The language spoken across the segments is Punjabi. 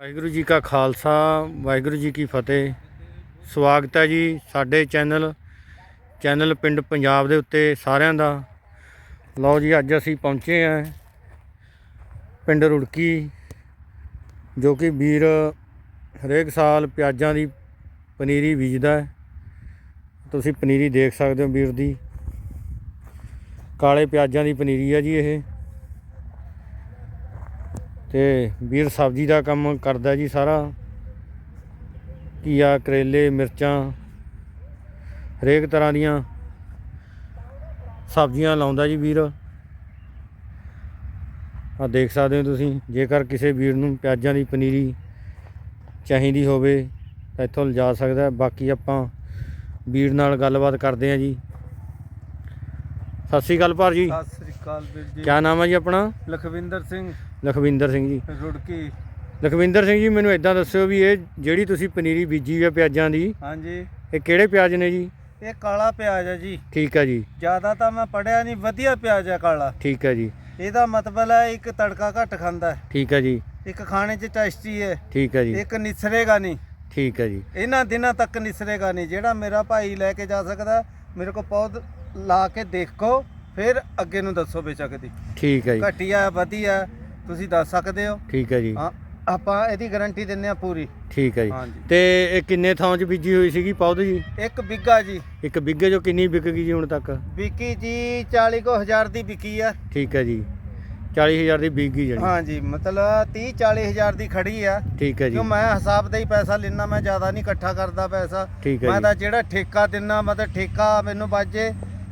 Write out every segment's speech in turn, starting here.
ਵਾਹਿਗੁਰੂ ਜੀ ਕਾ ਖਾਲਸਾ, ਵਾਹਿਗੁਰੂ ਜੀ ਕੀ ਫਤਿਹ। ਸਵਾਗਤ ਹੈ ਜੀ ਸਾਡੇ ਚੈਨਲ ਚੈਨਲ ਪਿੰਡ ਪੰਜਾਬ ਦੇ ਉੱਤੇ ਸਾਰਿਆਂ ਦਾ। ਲਓ ਜੀ, ਅੱਜ ਅਸੀਂ ਪਹੁੰਚੇ ਹਾਂ ਪਿੰਡ ਰੁੜਕੀ, ਜੋ ਕਿ ਵੀਰ ਹਰੇਕ ਸਾਲ ਪਿਆਜ਼ਾਂ ਦੀ ਪਨੀਰੀ ਬੀਜਦਾ ਤੁਸੀਂ ਪਨੀਰੀ ਦੇਖ ਸਕਦੇ ਹੋ ਵੀਰ ਦੀ। ਕਾਲੇ ਪਿਆਜ਼ਾਂ ਦੀ ਪਨੀਰੀ ਹੈ ਜੀ ਇਹ। ਤੇ ਵੀਰ ਸਬਜ਼ੀ ਦਾ ਕੰਮ ਕਰਦਾ ਜੀ ਸਾਰਾ। ਘੀਆ, ਕਰੇਲੇ, ਮਿਰਚਾਂ, ਹਰੇਕ ਤਰ੍ਹਾਂ ਦੀਆਂ ਸਬਜ਼ੀਆਂ ਲਾਉਂਦਾ ਜੀ ਵੀਰ। ਆ ਦੇਖ ਸਕਦੇ ਹੋ ਤੁਸੀਂ, ਜੇਕਰ ਕਿਸੇ ਵੀਰ ਨੂੰ ਪਿਆਜ਼ਾਂ ਦੀ ਪਨੀਰੀ ਚਾਹੀਦੀ ਹੋਵੇ ਤਾਂ ਇੱਥੋਂ ਲਿਜਾ ਸਕਦਾ। ਬਾਕੀ ਆਪਾਂ ਵੀਰ ਨਾਲ ਗੱਲਬਾਤ ਕਰਦੇ ਹਾਂ ਜੀ। ਸਤਿ ਸ਼੍ਰੀ ਅਕਾਲ ਭਾਰ ਜੀ। ਸਤਿ ਸ੍ਰੀ ਅਕਾਲ ਵੀਰ ਜੀ। ਕੀ ਨਾਮ ਹੈ ਜੀ ਆਪਣਾ? ਲਖਵਿੰਦਰ ਸਿੰਘ। ਲਖਵਿੰਦਰ ਸਿੰਘ ਜੀ। ਰੁੜਕੀ। ਲਖਵਿੰਦਰ ਸਿੰਘ ਜੀ ਮੈਨੂੰ ਇਦਾਂ ਦੱਸਿਓ ਵੀ ਇਹ ਜਿਹੜੀ ਤੁਸੀਂ ਪਨੀਰੀ ਬੀਜੀ ਹੈ ਪਿਆਜ਼ਾਂ ਦੀ ਹਾਂਜੀ। ਇਹ ਕਿਹੜੇ ਪਿਆਜ਼ ਨੇ ਜੀ? ਇਹ ਕਾਲਾ ਪਿਆਜ਼ ਹੈ ਜੀ। ਠੀਕ ਹੈ ਜੀ। ਜ਼ਿਆਦਾ ਤਾਂ ਮੈਂ ਪੜਿਆ ਨਹੀਂ ਵਧੀਆ ਪਿਆਜ਼ ਹੈ ਕਾਲਾ। ਠੀਕ ਹੈ ਜੀ। ਇਹਦਾ ਮਤਲਬ ਹੈ ਇੱਕ ਤੜਕਾ ਘੱਟ ਖਾਂਦਾ ਹੈ। ਠੀਕ ਹੈ ਜੀ। ਇੱਕ ਖਾਣੇ 'ਚ ਟੇਸਟੀ ਹੈ। ਠੀਕ ਹੈ ਜੀ। ਇੱਕ ਨਿਸਰੇਗਾ ਨਹੀਂ। ਠੀਕ ਹੈ ਜੀ। ਇਹਨਾਂ ਦਿਨਾਂ ਤੱਕ ਨਿਸਰੇਗਾ ਨਹੀਂ। ਜਿਹੜਾ ਮੇਰਾ ਭਾਈ ਲੈ ਕੇ ਜਾ ਸਕਦਾ ਮੇਰੇ ਕੋਲ ਪੌਦ ਲਾ ਕੇ ਦੇਖੋ ਫਿਰ ਅੱਗੇ ਨੂੰ ਦੱਸੋ ਬੇਚਕ ਦੀ ਠੀਕ ਹੈ ਜੀ। ਘਟੀਆ ਵਧੀਆ ਤੁਸੀਂ ਦੱਸ ਸਕਦੇ ਹੋ। ਠੀਕ ਹੈ ਜੀ। ਹਾਂ ਆਪਾਂ ਇਹਦੀ ਗਾਰੰਟੀ ਦਿੰਨੇ ਆ ਪੂਰੀ। ਠੀਕ ਹੈ ਜੀ। ਹਾਂਜੀ। ਤੇ ਇਹ ਕਿੰਨੇ ਥਾਂ 'ਚ ਬੀਜੀ ਹੋਈ ਸੀਗੀ ਪੌਦ ਜੀ? ਇੱਕ ਬਿੱਗਾ ਜੀ। ਇੱਕ ਬਿੱਗੇ 'ਚੋਂ ਕਿੰਨੀ ਵਿਕ ਗਈ ਜੀ ਹੁਣ ਤੱਕ? ਵਿਕੀ ਜੀ 40 ਕੋ ਹਜ਼ਾਰ ਦੀ ਵਿਕੀ ਆ। ਠੀਕ ਹੈ ਜੀ। 40000 ਦੀ ਵਿਕ ਗਈ ਜਣੀ ਹਾਂਜੀ ਮਤਲਬ 30 40 ਹਜ਼ਾਰ ਦੀ ਖੜੀ ਆ। ਠੀਕ ਹੈ ਜੀ। ਕਿਉਂ ਮੈਂ ਹਿਸਾਬ ਦਾ ਹੀ ਪੈਸਾ ਲੈਣਾ ਮੈਂ ਜ਼ਿਆਦਾ ਨਹੀਂ ਇਕੱਠਾ ਕਰਦਾ ਪੈਸਾ। ਠੀਕ ਹੈ ਮੈਂ ਜੀ। ਤਾਂ ਜਿਹੜਾ ਠੇਕਾ ਦਿੰਨਾ ਮਤਲਬ ਠੇਕਾ ਮੈਨੂੰ ਬਾਜੇ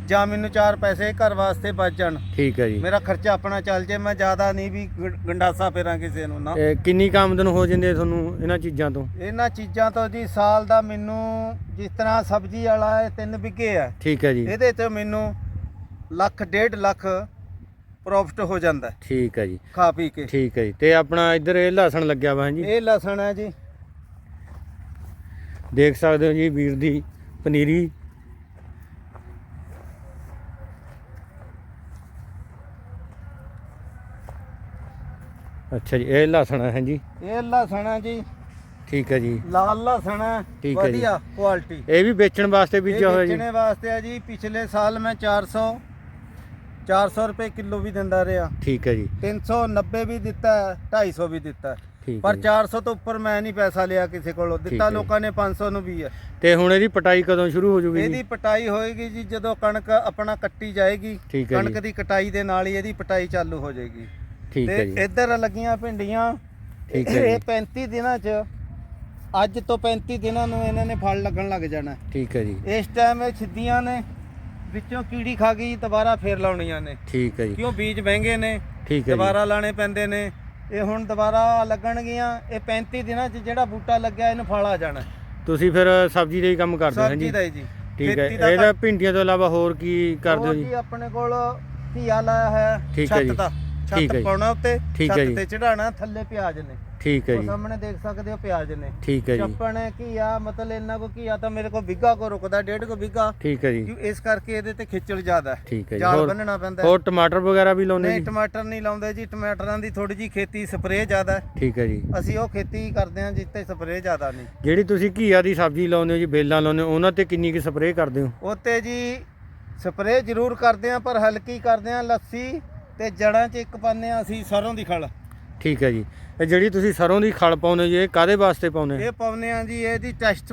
ਜਾਂ ਮੈਨੂੰ ਚਾਰ ਪੈਸੇ ਘਰ ਵਾਸਤੇ ਬਚ ਜਾਣ। ਠੀਕ ਹੈ ਜੀ। ਮੇਰਾ ਖਰਚਾ ਆਪਣਾ ਚੱਲ ਜੇ ਮੈਂ ਜ਼ਿਆਦਾ ਨਹੀਂ ਵੀ ਗ- ਗੰਡਾਸਾ ਫੇਰਾਂ ਕਿਸੇ ਨੂੰ ਨਾ। ਇਹ ਕਿੰਨੀ ਕੁ ਆਮਦਨ ਹੋ ਜਾਂਦੀ ਹੈ ਤੁਹਾਨੂੰ ਇਹਨਾਂ ਚੀਜ਼ਾਂ ਤੋਂ? ਇਹਨਾਂ ਚੀਜ਼ਾਂ ਤੋਂ ਜੀ ਸਾਲ ਦਾ ਮੈਨੂੰ ਜਿਸ ਤਰ੍ਹਾਂ ਸਬਜ਼ੀ ਵਾਲਾ ਹੈ ਤਿੰਨ ਵਿਗੇ ਆ ਠੀਕ ਹੈ ਜੀ। ਇਹਦੇ ਤੋਂ ਮੈਨੂੰ ਲੱਖ ਡੇਢ ਲੱਖ ਪ੍ਰੋਫਿਟ ਹੋ ਜਾਂਦਾ ਹੈ। ਠੀਕ ਹੈ ਜੀ। ਖਾ ਪੀ ਕੇ। ਠੀਕ ਹੈ ਜੀ। ਤੇ ਆਪਣਾ ਇੱਧਰ ਇਹ ਲਸਣ ਲੱਗਿਆ ਵਾ ਜੀ। ਇਹ ਲਸਣ ਹੈ ਜੀ। ਦੇਖ ਸਕਦੇ ਹੋ ਜੀ ਵੀਰ ਦੀ ਪਨੀਰੀ। ਅੱਛਾ ਜੀ ਇਹ ਲਸਣ ਹੈ ਜੀ? ਇਹ ਲਸਣ ਜੀ। ਠੀਕ ਹੈ ਜੀ। ਲਾਲ ਲਸਣ ਹੈ। ਠੀਕ ਹੈ ਜੀ। ਵਧੀਆ ਕੁਆਲਿਟੀ ਇਹ ਵੀ ਵੇਚਣ ਵਾਸਤੇ ਬੀਜਿਆ ਹੋਇਆ ਜੀ? ਵੇਚਣੇ ਵਾਸਤੇ ਹੈ ਜੀ। ਪਿਛਲੇ ਸਾਲ ਮੈਂ 400 400 ਰੁਪਏ ਕਿਲੋ ਵੀ ਦਿੰਦਾ ਰਿਹਾ। ਠੀਕ ਹੈ ਜੀ। 390 ਵੀ ਦਿੱਤਾ ਹੈ, 250 ਵੀ ਦਿੱਤਾ ਹੈ। ਠੀਕ ਹੈ ਪਰ ਜੀ। 400 ਤੋਂ ਉੱਪਰ ਮੈਂ ਨਹੀਂ ਪੈਸਾ ਲਿਆ ਕਿਸੇ ਕੋਲੋਂ। ਠੀਕ ਦਿੱਤਾ ਜੀ। ਲੋਕਾਂ ਨੇ 500 ਨੂੰ ਵੀ ਹੈ। ਤੇ ਹੁਣ ਇਹਦੀ ਪਟਾਈ ਕਦੋਂ ਸ਼ੁਰੂ ਹੋ ਜੂਗੀ ਇਹਦੀ ਜੀ ਪਟਾਈ ਹੋਏਗੀ ਜੀ ਜਦੋਂ ਕਣਕ ਆਪਣਾ ਕੱਟੀ ਜਾਏਗੀ। ਠੀਕ ਹੈ ਕਣਕ ਦੀ ਕਟਾਈ ਦੇ ਨਾਲ ਹੀ ਇਹਦੀ ਪਟਾਈ ਚਾਲੂ ਹੋ ਜਾਏਗੀ। ਠੀਕ ਹੈ ਜੀ। ਇੱਧਰ ਲੱਗੀਆਂ ਭਿੰਡੀਆਂ। ਠੀਕ ਹੈ ਇਹ ਜੀ 35 ਦਿਨਾਂ ਚ ਅੱਜ ਤੋਂ 35 ਦਿਨਾਂ ਨੂੰ ਇਹਨਾਂ ਨੇ ਫਲ ਲੱਗਣ ਲੱਗ ਜਾਣਾ। ਠੀਕ ਹੈ ਜੀ। ਇਸ ਟਾਈਮ ਇਹ ਛਿੱਦੀਆਂ ਨੇ ਵਿੱਚੋਂ ਕੀੜੀ ਖਾ ਗਈ ਦੁਬਾਰਾ ਫੇਰ ਲਾਉਣੀਆਂ ਨੇ। ਠੀਕ ਹੈ ਜੀ। ਕਿਉਂ ਬੀਜ ਮਹਿੰਗੇ ਨੇ ਠੀਕ ਹੈ ਦੁਬਾਰਾ ਲਾਣੇ ਪੈਂਦੇ ਨੇ। ਇਹ ਹੁਣ ਦੁਬਾਰਾ ਲੱਗਣਗੀਆਂ ਇਹ 35 ਦਿਨਾਂ ਚ ਜਿਹੜਾ ਬੂਟਾ ਲੱਗਿਆ ਇਹਨੂੰ ਫਲ ਆ ਜਾਣਾ। ਤੁਸੀਂ ਫਿਰ ਸਬਜ਼ੀ ਦਾ ਹੀ ਕੰਮ ਕਰਦੇ ਹੋ ਸਬਜ਼ੀ ਜੀ? ਦਾ ਹੀ ਜੀ। ਠੀਕ ਹੈ। ਦਾ ਇਹਦਾ ਭਿੰਡੀਆਂ ਤੋਂ ਇਲਾਵਾ ਹੋਰ ਕੀ ਕਰਦੇ ਹੋ ਜੀ? ਆਪਣੇ ਕੋਲ ਘੀਆ ਲਾਇਆ ਹੈ ਠੀਕ ਹੈ ਛੱਤ। ਦਾ। ਠੀਕ ਹੈ ਛੱਤ ਜੀ। ਪਾਉਣਾ ਉੱਤੇ ਠੀਕ ਹੈ ਜੀ। ਛੱਤ ਤੇ ਚੜਾਣਾ ਥੱਲੇ ਪਿਆਜ਼ ਨੇ। ਠੀਕ ਹੈ ਉਹ ਜੀ। ਸਾਹਮਣੇ ਦੇਖ ਸਕਦੇ ਹੋ ਪਿਆਜ਼ ਨੇ। ਠੀਕ ਹੈ ਜੀ। ਚੱਪਣ ਘੀਆ ਮਤਲਬ ਇੰਨਾ ਕੋ ਘੀਆ ਤਾਂ ਮੇਰੇ ਕੋਲ ਵਿਗਾ ਕੋ ਰੁਕਦਾ ਡੇਢ ਕੋ ਵਿਗਾ। ਠੀਕ ਹੈ ਜੀ। ਕਿਉਂ ਇਸ ਕਰਕੇ ਇਹਦੇ ਤੇ ਖਿੱਚਲ ਜ਼ਿਆਦਾ ਹੈ। ਠੀਕ ਹੈ ਜੀ। ਜਾਲ ਹੋਰ ਬੰਨਣਾ ਪੈਂਦਾ ਹੈ। ਹੋਰ ਟਮਾਟਰ ਵਗੈਰਾ ਵੀ ਲਾਉਂਦੇ ਨਹੀਂ ਜੀ? ਟਮਾਟਰ ਨਹੀਂ ਲਾਉਂਦੇ ਜੀ। ਟਮਾਟਰਾਂ ਦੀ ਥੋੜੀ ਜੀ ਖੇਤੀ ਸਪਰੇਅ ਜ਼ਿਆਦਾ ਹੈ। ਠੀਕ ਹੈ ਜੀ। ਅਸੀਂ ਉਹ ਖੇਤੀ ਕਰਦੇ ਹਾਂ ਜਿੱਤੇ ਸਪਰੇਅ ਜ਼ਿਆਦਾ ਨਹੀਂ। ਜਿਹੜੀ ਤੁਸੀਂ ਘੀਆ ਦੀ ਸਬਜ਼ੀ ਲਾਉਂਦੇ ਹੋ ਜੀ ਬੇਲਾਂ ਲਾਉਂਦੇ ਹੋ ਉਹਨਾਂ ਤੇ ਕਿੰਨੀ ਕੁ ਸਪਰੇਅ ਕਰਦੇ ਹੋ? ਉੱਤੇ ਜੀ ਸਪਰੇਅ ਜ਼ਰੂਰ ਕਰਦੇ ਹਾਂ ਪਰ ਹਲਕੀ ਕਰਦੇ ਹਾਂ ਲੱਸੀ ਤੇ ਜੜਾਂ 'ਚ ਇੱਕ ਪਾਉਂਦੇ ਹਾਂ ਅਸੀਂ ਸਰੋਂ ਦੀ ਖਲ। ਠੀਕ ਹੈ ਜੀ। ਇਹ ਜਿਹੜੀ ਤੁਸੀਂ ਸਰੋਂ ਦੀ ਖਲ ਪਾਉਂਦੇ ਜੀ ਇਹ ਕਾਦੇ ਵਾਸਤੇ ਪਾਉਂਦੇ ਇਹ ਪਾਉਂਦੇ ਹਾਂ ਜੀ ਇਹਦੀ ਟੈਸਟ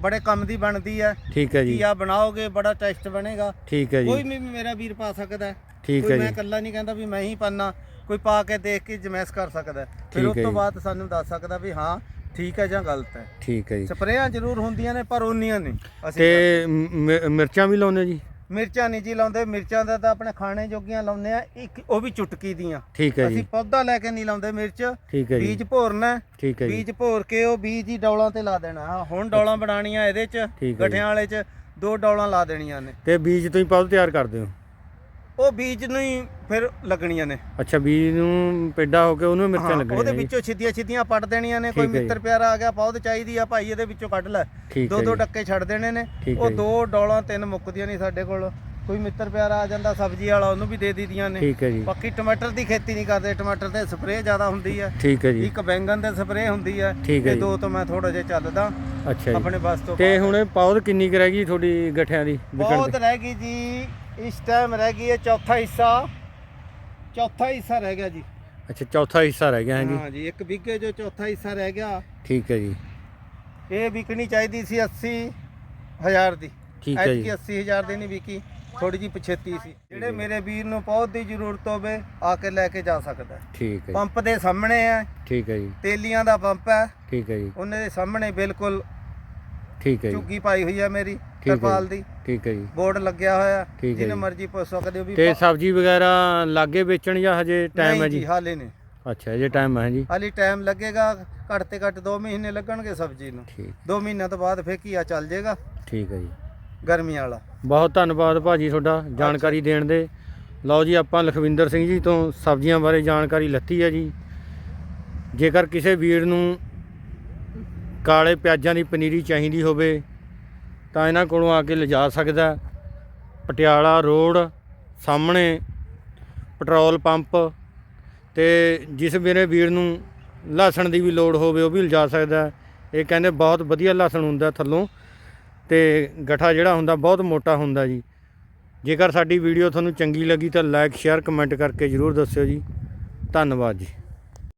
ਬੜੇ ਕੰਮ ਦੀ ਬਣਦੀ ਹੈ। ਠੀਕ ਹੈ ਜੀ। ਘੀਆ ਬਣਾਓਗੇ ਬੜਾ ਟੈਸਟ ਬਣੇਗਾ। ਠੀਕ ਹੈ ਕੋਈ ਜੀ ਵੀ ਮੇਰਾ ਵੀਰ ਪਾ ਸਕਦਾ ਠੀਕ ਕੋਈ ਹੈ ਮੈਂ ਜੀ। ਇਕੱਲਾ ਨਹੀਂ ਕਹਿੰਦਾ ਵੀ ਮੈਂ ਹੀ ਪਾਣਾ ਕੋਈ ਪਾ ਕੇ ਦੇਖ ਕੇ ਜਮੈਸ ਕਰ ਸਕਦਾ। ਫਿਰ ਉਸ ਤੋਂ। ਬਾਅਦ ਸਾਨੂੰ ਦੱਸ ਸਕਦਾ ਵੀ ਹਾਂ ਠੀਕ ਹੈ ਜਾਂ ਗਲਤ ਹੈ। ਠੀਕ ਹੈ ਜੀ। ਸਪਰੇਆਂ ਜ਼ਰੂਰ ਹੁੰਦੀਆਂ ਨੇ ਪਰ ਉਨੀਆਂ ਨਹੀਂ। ਤੇ ਮ- ਮਿਰਚਾਂ ਵੀ ਲਾਉਂਦੇ ਜੀ? ਮਿਰਚਾਂ ਨਹੀਂ ਜੀ ਲਾਉਂਦੇ ਮਿਰਚਾਂ ਦਾ ਤਾਂ ਆਪਣੇ ਖਾਣੇ ਜੋਗੀਆਂ ਲਾਉਂਦੇ ਆ ਇੱਕ ਉਹ ਵੀ ਚੁਟਕੀ ਦੀਆਂ। ਠੀਕ ਹੈ ਅਸੀਂ ਜੀ ਪੌਦਾ ਲੈ ਕੇ ਨਹੀਂ ਲਾਉਂਦੇ ਮਿਰਚ। ਠੀਕ ਹੈ ਜੀ। ਬੀਜ ਭੋਰਨਾ। ਠੀਕ ਹੈ ਜੀ। ਬੀਜ ਭੋਰ ਕੇ ਉਹ ਬੀਜ ਹੀ ਡੌਲਾਂ ਤੇ ਲਾ ਦੇਣਾ। ਹੁਣ ਡੌਲਾਂ ਬਣਾਣੀਆਂ ਇਹਦੇ ਚ। ਗਠਿਆਂ ਵਾਲੇ ਚ ਦੋ ਡੌਲਾਂ ਲਾ ਦੇਣੀਆਂ ਨੇ। ਤੇ ਬੀਜ ਤੋਂ ਹੀ ਪੌਦ ਤਿਆਰ ਕਰਦੇ ਹੋ? ਉਹ ਬੀਜ ਨੂੰ ਹੀ ਫਿਰ ਲੱਗਣੀਆਂ ਨੇ ਅੱਛਾ ਬੀਜ ਨੂੰ ਪੇਡਾ ਹੋ ਕੇ ਉਹਨੂੰ ਮਿਰਚਾਂ ਹਾਂ, ਲੱਗਣੀਆਂ ਉਹਦੇ। ਵਿੱਚੋਂ ਛਿੱਦੀਆਂ ਛਿੱਦੀਆਂ ਪੱਟ ਦੇਣੀਆਂ ਨੇ ਕੋਈ ਠੀਕ ਹੈ ਜੀ। ਮਿੱਤਰ ਪਿਆਰਾ ਆ ਗਿਆ ਪੌਦ ਚਾਹੀਦੀ ਆ ਭਾਈ ਇਹਦੇ ਵਿੱਚੋਂ ਕੱਢ ਲੈ ਠੀਕ ਦੋ ਹੈ ਦੋ ਜੀ। ਡੱਕੇ ਛੱਡ ਦੇਣੇ ਨੇ ਠੀਕ ਹੈ ਉਹ ਜੀ। ਦੋ ਡੌਲਾਂ ਤਿੰਨ ਮੁੱਕਦੀਆਂ ਨਹੀਂ ਸਾਡੇ ਕੋਲ ਕੋਈ ਮਿੱਤਰ ਪਿਆਰਾ ਆ ਜਾਂਦਾ ਸਬਜ਼ੀ ਵਾਲਾ ਉਹਨੂੰ ਵੀ ਦੇ ਦਿੱਤੀਆਂ ਨੇ ਠੀਕ ਹੈ ਜੀ ਬਾਕੀ ਟਮਾਟਰ ਦੀ ਖੇਤੀ ਨਹੀਂ ਕਰਦੇ ਟਮਾਟਰ ਤੇ ਸਪਰੇਅ ਜ਼ਿਆਦਾ ਹੁੰਦੀ ਹੈ ਠੀਕ ਹੈ ਜੀ ਇੱਕ ਬੈਂਗਣ ਤੇ ਸਪਰੇਅ ਹੁੰਦੀ ਹੈ ਠੀਕ ਹੈ ਜੀ। ਦੋ ਤੋਂ ਮੈਂ ਥੋੜਾ ਜਿਹਾ ਚੱਲਦਾ ਅੱਛਾ ਜੀ ਆਪਣੇ ਬਸ ਤੋਂ ਤੇ ਹੁਣ ਇਹ ਪੌਦ ਕਿੰਨੀ ਕੁ ਰਹਿ ਗਈ ਤੁਹਾਡੀ ਗੱਠਿਆਂ ਦੀ ਵਿਕਣ ਬਹੁਤ ਦੀ ਰਹਿ ਗਈ ਜੀ ਇਸ ਟਾਈਮ ਰਹਿ ਗਈ ਹੈ ਚੌਥਾ ਹਿੱਸਾ। ਚੌਥਾ ਹਿੱਸਾ ਰਹਿ ਗਿਆ ਜੀ। ਅੱਛਾ ਚੌਥਾ ਹਿੱਸਾ ਰਹਿ ਗਿਆ ਹੈ ਜੀ? ਹਾਂ ਜੀ ਇੱਕ ਵਿਗੇ ਜੋ ਚੌਥਾ ਹਿੱਸਾ ਰਹਿ ਗਿਆ। ਠੀਕ ਹੈ ਜੀ। ਇਹ ਵਿਕਣੀ ਚਾਹੀਦੀ ਸੀ 80 ਹਜ਼ਾਰ ਦੀ। ਠੀਕ ਹੈ ਜੀ। 80 ਹਜ਼ਾਰ ਦੀ ਨਹੀਂ ਵਿਕੀ ਥੋੜੀ ਜੀ ਪਛੇਤੀ ਸੀ। ਜਿਹੜੇ ਮੇਰੇ ਵੀਰ ਨੂੰ ਪੌਦ ਦੀ ਜ਼ਰੂਰਤ ਹੋਵੇ ਆ ਕੇ ਲੈ ਕੇ ਜਾ ਸਕਦਾ। ਠੀਕ ਹੈ ਪੰਪ ਦੇ ਸਾਹਮਣੇ ਹੈ। ਠੀਕ ਹੈ ਜੀ। ਤੇਲੀਆਂ ਦਾ ਪੰਪ ਹੈ। ਠੀਕ ਹੈ ਜੀ। ਉਹਨਾਂ ਦੇ ਸਾਹਮਣੇ ਬਿਲਕੁਲ ਠੀਕ ਹੈ ਜੀ। ਝੁੱਗੀ ਪਾਈ ਹੋਈ ਹੈ ਮੇਰੀ। ਜੀ। ਦੀ ਠੀਕ ਹੈ ਜੀ। ਬੋਰਡ ਲੱਗਿਆ ਹੋਇਆ ਠੀਕ ਹੈ ਜਿਹਨੇ ਜੀ। ਮਰਜ਼ੀ ਪੁੱਛ ਸਕਦੇ ਹੋ ਵੀ ਤੇ ਸਬਜ਼ੀ ਵਗੈਰਾ ਲਾਗੇ ਵੇਚਣ ਜਾਂ ਹਜੇ ਟਾਈਮ ਹੈ ਨਹੀਂ ਜੀ? ਹਾਲੇ ਨਹੀਂ। ਅੱਛਾ ਹਜੇ ਟਾਈਮ ਹੈ ਜੀ। ਹਾਲੇ ਟਾਈਮ ਲੱਗੇਗਾ ਘੱਟ ਤੇ ਘੱਟ 2 ਮਹੀਨੇ ਲੱਗਣਗੇ ਸਬਜ਼ੀ ਨੂੰ। ਠੀਕ। 2 ਮਹੀਨਿਆਂ ਤੋਂ ਬਾਅਦ ਫੇਰ ਘੀਆ ਚੱਲ ਜਾਏਗਾ। ਠੀਕ ਹੈ ਜੀ। ਗਰਮੀ ਵਾਲਾ। ਬਹੁਤ ਧੰਨਵਾਦ ਭਾਜੀ ਤੁਹਾਡਾ ਜਾਣਕਾਰੀ ਦੇਣ ਦੇ। ਲਓ ਜੀ ਆਪਾਂ ਲਖਵਿੰਦਰ ਸਿੰਘ ਜੀ ਤੋਂ ਸਬਜ਼ੀਆਂ ਬਾਰੇ ਜਾਣਕਾਰੀ ਲੱਤੀ ਹੈ ਜੀ। ਜੇਕਰ ਕਿਸੇ ਵੀਰ ਨੂੰ ਕਾਲੇ ਪਿਆਜ਼ਾਂ ਦੀ ਪਨੀਰੀ ਚਾਹੀਦੀ ਹੋਵੇ ਤਾਂ ਇਹਨਾਂ ਕੋਲੋਂ ਆ ਕੇ ਲਿਜਾ ਸਕਦਾ ਪਟਿਆਲਾ ਰੋਡ ਸਾਹਮਣੇ ਪੈਟਰੋਲ ਪੰਪ ਤੇ ਜਿਸ ਮੇਰੇ ਵੀਰ ਨੂੰ ਲਸਣ ਦੀ ਵੀ ਲੋੜ ਹੋਵੇ ਉਹ ਵੀ ਲਿਜਾ ਸਕਦਾ ਇਹ ਕਹਿੰਦੇ ਬਹੁਤ ਵਧੀਆ ਲਸਣ ਹੁੰਦਾ ਥੱਲੋਂ ਤੇ ਗਠਾ ਜਿਹੜਾ ਹੁੰਦਾ ਬਹੁਤ ਮੋਟਾ ਹੁੰਦਾ ਜੀ। ਜੇਕਰ ਸਾਡੀ ਵੀਡੀਓ ਤੁਹਾਨੂੰ ਚੰਗੀ ਲੱਗੀ ਤਾਂ ਲਾਈਕ, ਸ਼ੇਅਰ, ਕਮੈਂਟ ਕਰਕੇ ਜਰੂਰ ਦੱਸਿਓ ਜੀ। ਧੰਨਵਾਦ ਜੀ।